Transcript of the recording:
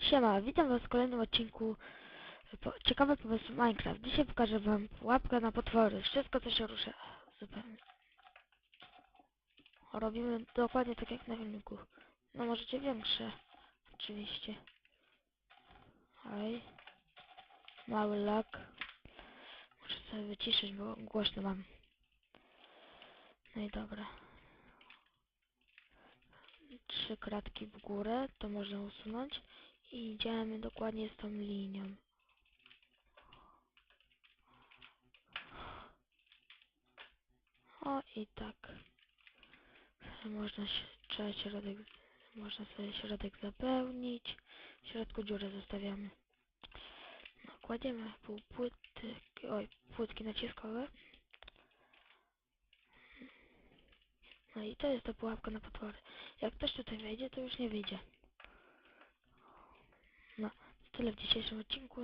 Siema, witam was w kolejnym odcinku po, Ciekawy pomysł Minecraft. Dzisiaj pokażę wam pułapkę na potwory. Wszystko co się rusza. Zupełnie. Robimy dokładnie tak jak na filmiku. No możecie większe. Oczywiście. Oj. Mały lag. Muszę sobie wyciszyć, bo głośno mam. No i dobra. Trzy kratki w górę, to można usunąć. I idziemy dokładnie z tą linią. O i tak. Można trzeba środek, można sobie środek zapełnić. W środku dziurę zostawiamy. No, kładziemy pół płyty, oj, płytki naciskowe. No i to jest ta pułapka na potwory. Jak ktoś tutaj wejdzie, to już nie wyjdzie. No, tyle w dzisiejszym odcinku.